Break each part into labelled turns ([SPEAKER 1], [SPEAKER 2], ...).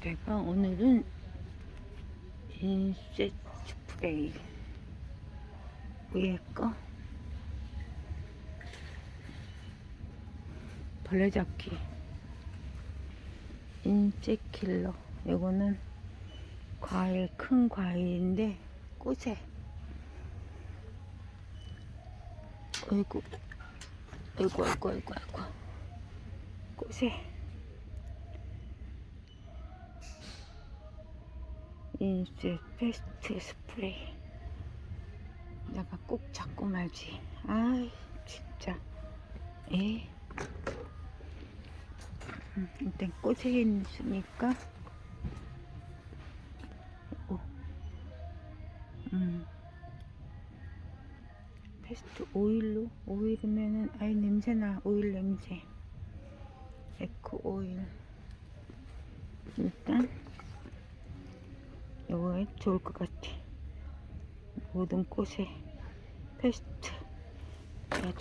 [SPEAKER 1] 내가 오늘은 인셋 스프레이 위에 거? 벌레 잡기. 인셋 킬러. 요거는 과일 큰 과일인데 꽃에. 아이고. 아이고 아이고 아이고 아이고. 꽃에 인셋 페스트 스프레이. 내가 꼭 잡고 말지. 아이 진짜. 에 음, 일단 꽃에 있으니까. 오. 음. 페스트 오일로? 오일이면은 아이 냄새나. 오일 냄새. 에코 오일. 일단 이거 좋을 것 같아. 모든 꽃에 페스트. 야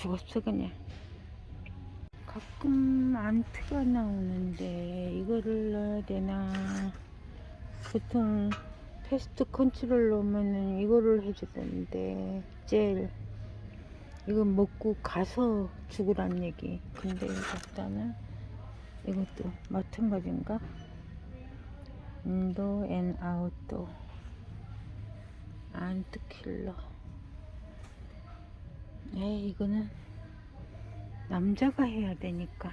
[SPEAKER 1] 죽었어 그냥. 가끔 안트가 나오는데 이거를 넣어야 되나? 보통 페스트 컨트롤 넣으면은 이거를 해주던데 젤. 이거 먹고 가서 죽으란 얘기. 근데 일단은 이것도 마찬가지인가 인도 앤 아웃도. 안트킬러. 에이 이거는 남자가 해야 되니까.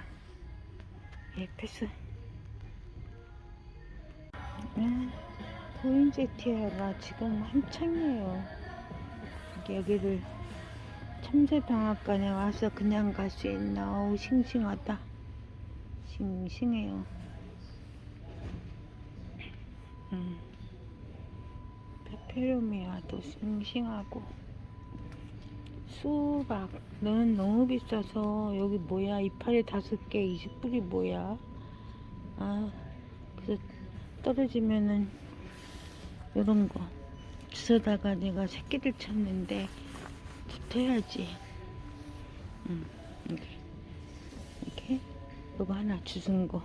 [SPEAKER 1] 예 패스. 에 포인세티아가 지금 한창이에요. 여기를 참새방앗간에 와서 그냥 갈 수 있나? 어우 싱싱하다. 싱싱해요 음. 페페로미아도 싱싱하고 수박은 너무 비싸서 여기 뭐야? 이파리 다섯 개 20불이 뭐야? 아 그래서 떨어지면은 요런 거 주워다가 내가 새끼들 쳤는데 붙어야지. 음, 이렇게. 요거 하나 주운 거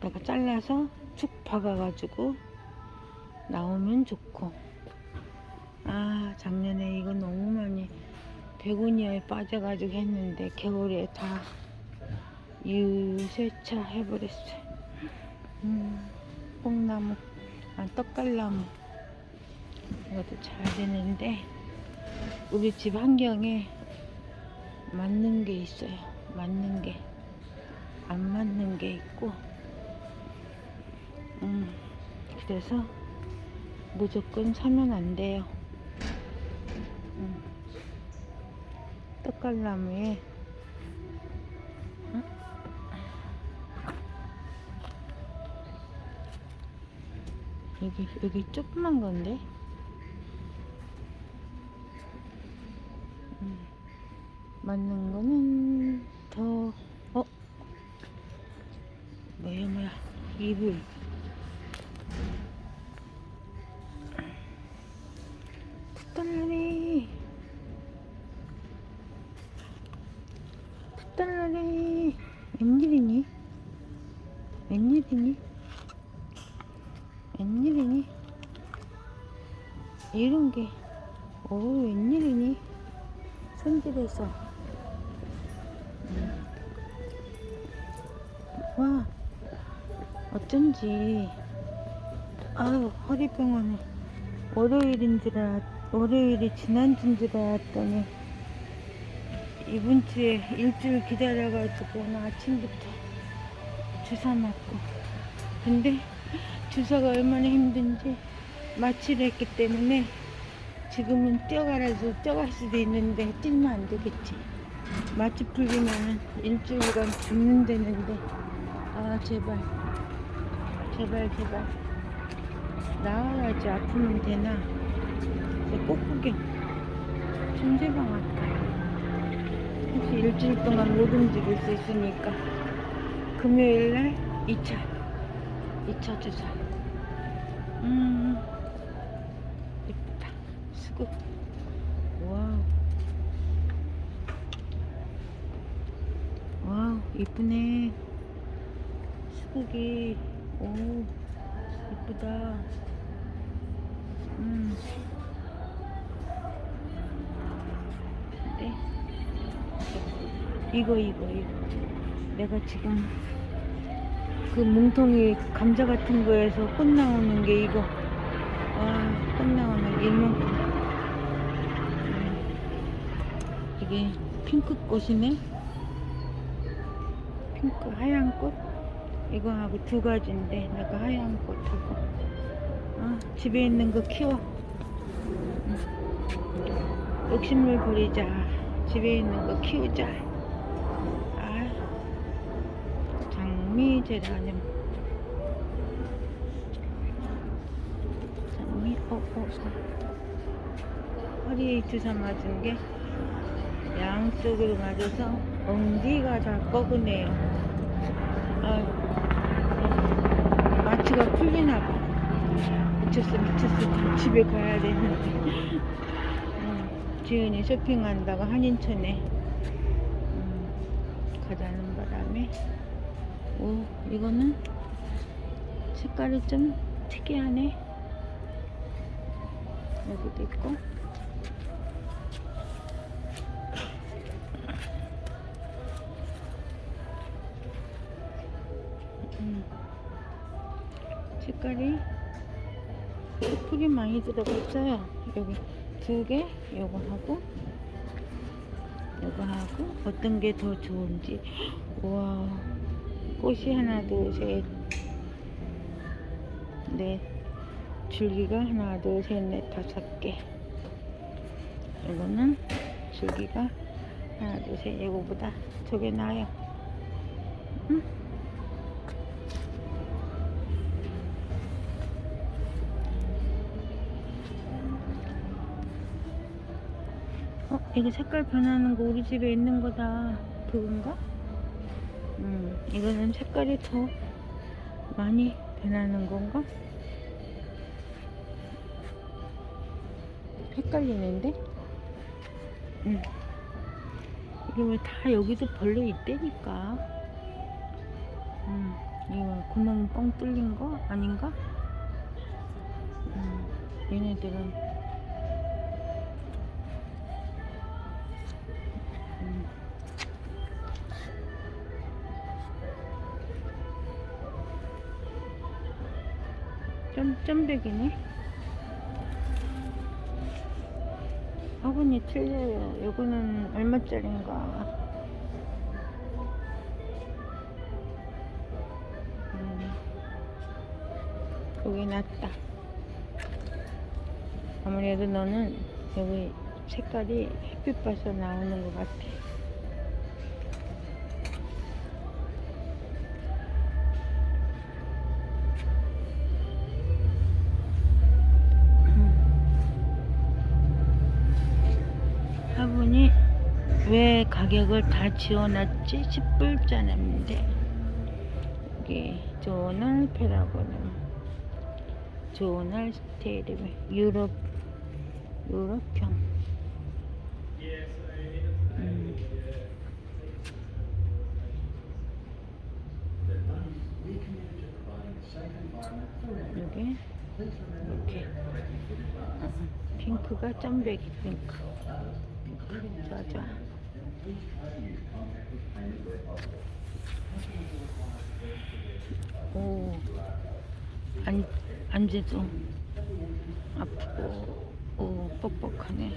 [SPEAKER 1] 갖다가 잘라서 축 박아가지고 나오면 좋고. 아 작년에 이거 너무 많이 베고니아에 빠져가지고 했는데 겨울에 다 유세차 해버렸어요. 음, 뽕나무 아 떡갈나무 이것도 잘 되는데 우리 집 환경에 맞는 게 있어요. 맞는 게 안 맞는 게 있고 음, 그래서 무조건 사면 안 돼요. 음. 떡갈나무에 응? 여기 여기 조그만 건데 음. 맞는 거는 더 어? 뭐야 뭐야 이불 손질해서. 음. 와, 어쩐지, 아유, 허리병원에 월요일인 줄 알았, 월요일이 지난주인 줄 알았더니, 이번 주에 일주일 기다려가지고, 오늘 아침부터 주사 맞고. 근데, 주사가 얼마나 힘든지 마취를 했기 때문에 지금은 뛰어가라서 뛰어갈 수도 있는데 뛰면 안 되겠지. 마취 풀리면은 일주일간 죽는다는데. 아 제발. 제발 제발. 나와야지 아프면 되나? 꽃구경 천재방 할까? 혹시 일주일 동안 못 움직일 수 있으니까. 금요일날 2차. 2차 주사 음. 수국. 와우. 와우, 이쁘네. 뻐꾸기. 오, 이쁘다. 음. 네. 이거, 이거, 이거. 내가 지금 그 뭉텅이 감자 같은 거에서 꽃 나오는 게 이거. 와, 꽃 나오는 게이만큼. 음. 이게 핑크 꽃이네. 핑크 하얀 꽃. 이거하고 두 가지인데 내가 하얀 꽃하고. 아, 집에 있는 거 키워. 음. 욕심을 부리자. 집에 있는 거 키우자. 아, 장미 제라늄. 장미, 어, 어, 어. 허리에 주사 맞은 게 양쪽으로 맞아서 엉디가 다 뻐근해요. 마취가 풀리나 봐. 미쳤어, 미쳤어. 집에 가야 되는데. 음, 지은이 쇼핑한다고 한인천에 음, 가자는 바람에 오 이거는 색깔이 좀 특이하네 여기도 있고 색깔이 풀이 많이 들어가 있어요. 여기 두 개 요거 하고 요거 하고 어떤 게 더 좋은지. 우와 꽃이 하나 둘 셋 넷 줄기가 하나 둘 셋 넷 다섯 개. 이거는 줄기가 하나 둘 셋. 이거보다 저게 나아요. 응? 이거 색깔 변하는 거 우리 집에 있는 거다. 그건가? 음, 이거는 색깔이 더 많이 변하는 건가? 헷갈리는데? 음. 이게 왜 다 여기도 벌레 있다니까. 음, 이거 구멍 뻥 뚫린 거 아닌가? 음, 얘네들은 점, 점백이네. 화분이 틀려요. 요거는 얼마짜린가. 음, 여기 낫다. 아무래도 너는 여기 색깔이 햇빛 봐서 나오는 것 같아. 가격을 다 지어놨지? 10불짜리인데. 여기 조널 페라고는 조널 스테이르 유럽 유럽형. 음. 여기 이렇게. 어, 핑크가 점백이 핑크. 좋아 좋아 오. 안, 앉아도 아프고 오 뻑뻑하네.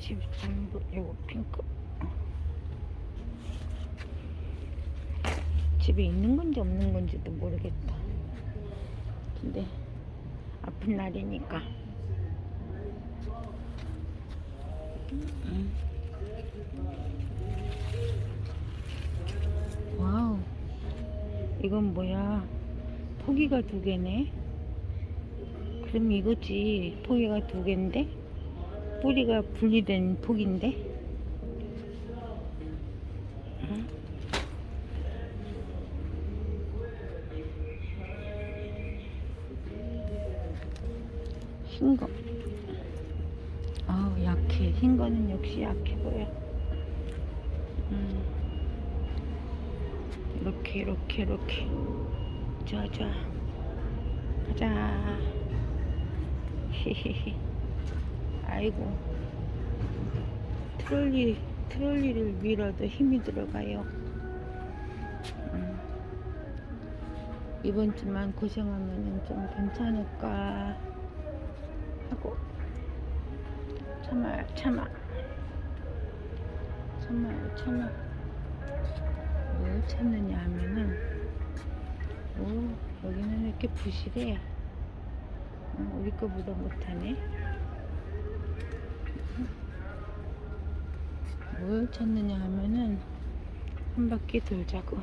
[SPEAKER 1] 13부 이거 핑크. 집에 있는 건지 없는 건지도 모르겠다. 근데 아픈 날이니까 음. 와우. 이건 뭐야? 포기가 두 개네? 그럼 이거지. 포기가 두 개인데? 뿌리가 분리된 포기인데? 응? 흰거 약해 흰 거는 역시 약해 보여. 음. 이렇게 이렇게 이렇게. 자자 가자. 히히히. 아이고. 트롤리 트롤리를 밀어도 힘이 들어가요. 음. 이번 주만 고생하면 좀 괜찮을까? 하고 참아요 참아. 참아요 참아. 뭘 찾느냐 하면은 오 여기는 왜 이렇게 부실해? 어, 우리 거보다 못하네. 뭘 찾느냐 하면은 한 바퀴 돌자고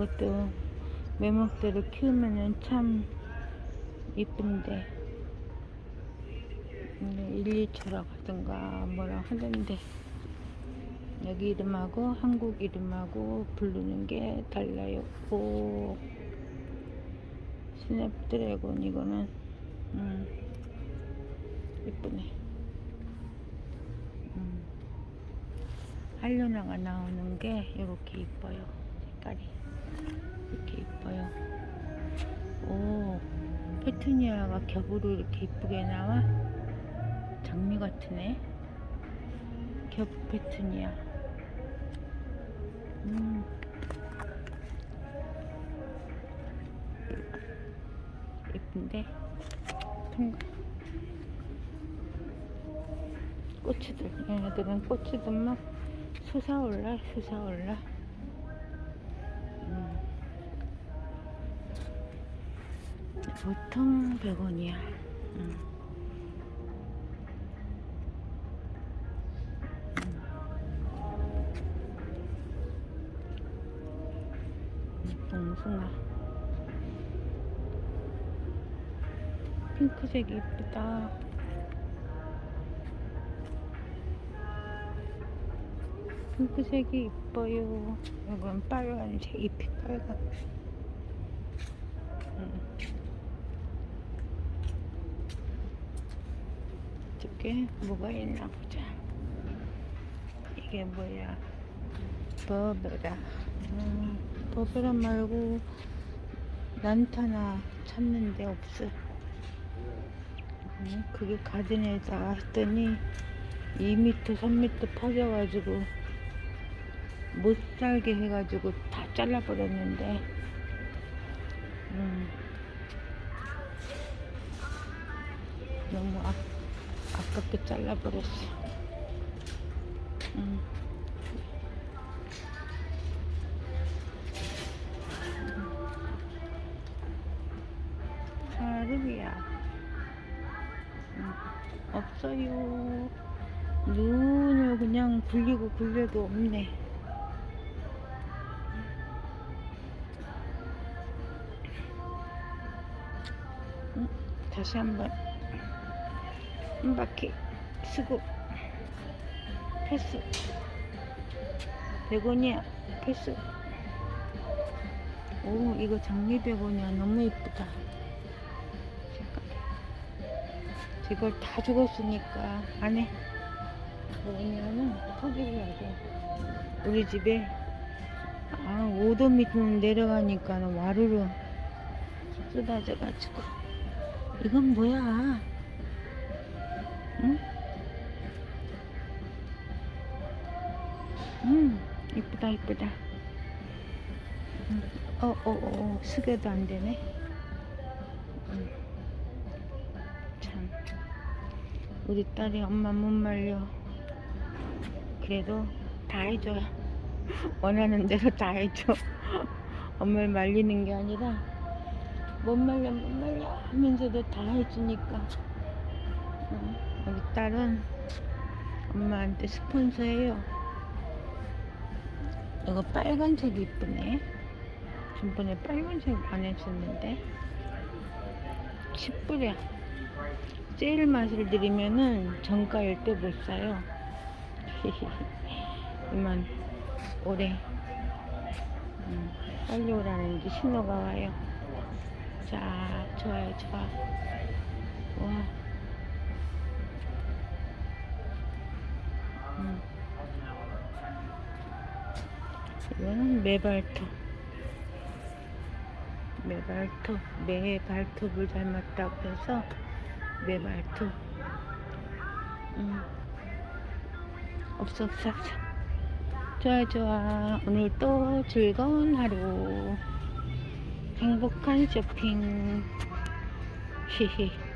[SPEAKER 1] 이것도 매목대로 키우면은 참 이쁜데. 근데 1, 2초라 하던가 뭐라 하던데. 여기 이름하고 한국 이름하고 부르는 게 달라요. 오 스냅드래곤 이거는. 음. 이쁘네. 음. 한류나가 나오는 게 이렇게 이뻐요. 색깔이 이렇게 이뻐요. 오 페투니아가 겹으로 이렇게 이쁘게 나와? 장미 같으네. 겹 페투니아. 음. 예쁜데? 통과. 꽃이들. 얘네들은 꽃이들 막 솟아올라 솟아올라 보통 100원이야. 음. 봉숭아. 핑크색이 이쁘다. 핑크색이 이뻐요. 이건 빨간색 잎이 빨간 음. 저게 뭐가 있나 보자. 이게 뭐야? 버베라 음, 버베라 말고 난타나 찾는데 없어. 음, 그게 가든에다 했더니 2m 3m 파져가지고 못 살게 해가지고 다 잘라버렸는데. 음, 너무 아, 아깝게 잘라버렸어. 음. 가르비야. 음, 없어요. 눈을 그냥 굴리고 굴려도 없네. 음, 다시 한번 한 바퀴 쓰고. 패스 100원이야. 패스 오 이거 장미 100원이야. 너무 예쁘다. 색깔 이걸 다 죽었으니까 안해. 왜냐면 포기를 해야 돼 우리 집에. 아 5도 밑으로 내려가니까 와르르. 쏟아져가지고. 이건 뭐야 음, 이쁘다, 이쁘다. 음, 어, 어, 어, 어, 숙여도 안 되네. 음, 참. 우리 딸이 엄마 못 말려. 그래도 다 해줘요. 원하는 대로 다 해줘. 엄마를 말리는 게 아니라, 못 말려, 못 말려 하면서도 다 해주니까. 응, 우리 딸은 엄마한테 스폰서예요. 이거 빨간색이 이쁘네. 전번에 빨간색 안 했었는데. 10불이야. 세일 맛을 드리면은 정가일 때 못 사요. 이만 올해 음, 빨리 오라는지 신호가 와요. 자, 좋아요, 좋아. 와. 음. 이거는 메발톱. 메발톱, 메발톱을 닮았다고 해서 메발톱. 음. 없어, 없어, 없어. 좋아, 좋아. 오늘 또 즐거운 하루. 행복한 쇼핑. 히히.